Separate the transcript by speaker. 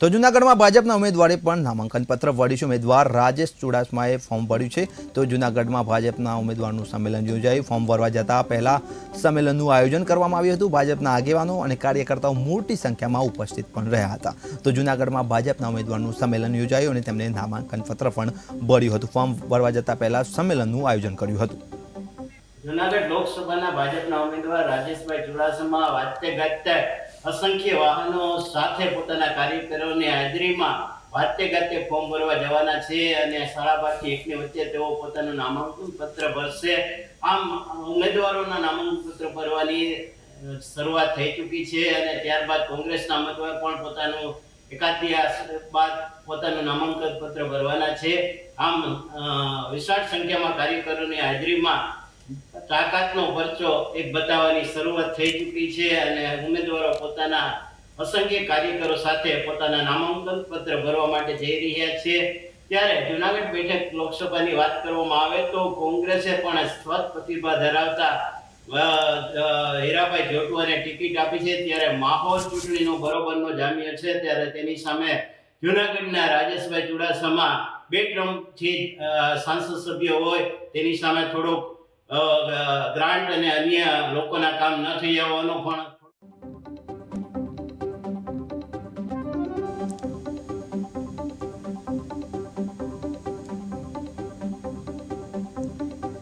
Speaker 1: તો જૂનાગઢમાં ભાજપના ઉમેદવારે પણ નામાંકન પત્ર ભર્યું છે. ઉમેદવાર રાજેશ ચુડાસમાએ ફોર્મ ભર્યું છે. તો જૂનાગઢમાં ભાજપના ઉમેદવારનું સંમેલન યોજાયું. ફોર્મ ભરવા જતા પહેલા સંમેલનનું આયોજન કરવામાં આવ્યું હતું. ભાજપના આગેવાનો અને કાર્યકર્તાઓ મોટી સંખ્યામાં ઉપસ્થિત પણ રહ્યા હતા. તો જૂનાગઢમાં ભાજપના ઉમેદવારનું સંમેલન યોજાયું અને તેમણે નામાંકન પત્ર પણ ભર્યું હતું. ફોર્મ ભરવા જતા પહેલા સંમેલનનું આયોજન કર્યું હતું.
Speaker 2: જૂનાગઢ લોકસભાના ભાજપના ઉમેદવાર રાજેશભાઈ ચુડાસમા વાતે ગાતે અસંખ્ય વાહનો સાથે પોતાના કાર્યકરોની હાજરીમાં વાતે ગાતે ફોર્મ ભરવા જવાના છે અને સાડા બારથી એકની વચ્ચે તેઓ પોતાનું નામાંકન પત્ર ભરશે. આમ ઉમેદવારોના નામાંકન પત્ર ભરવાની શરૂઆત થઈ ચૂકી છે અને ત્યારબાદ કોંગ્રેસના ઉમેદવાર પણ પોતાનું એકાદી બાદ પોતાનું નામાંકન પત્ર ભરવાના છે. આમ વિશાળ સંખ્યામાં કાર્યકરોની હાજરીમાં તાકાતનો પરચો એક બતાવવાની શરૂઆત થઈ ચૂકી છે અને ઉમેદવારો પોતાના અસંખ્ય કાર્યકરો સાથે પોતાના નામાંકન પત્ર ભરવા માટે જઈ રહ્યા છે. ત્યારે જુનાગઢ બેઠક લોકસભાની વાત કરવામાં આવે તો કોંગ્રેસે પણ સ્વત પ્રતિભા ધરાવતા હીરાભાઈ જોટુઆને ટિકિટ આપી છે. ત્યારે માહોલ ચૂંટણીનો બરોબરનો જામ્યો છે. ત્યારે તેની સામે જુનાગઢના રાજેશભાઈ ચુડાસમા બે ટ્રમ્પથી સાંસદ સભ્ય હોય તેની સામે થોડોક ગ્રાન્ટ અને અન્ય લોકોના કામ ન થઈ આવવાનો પણ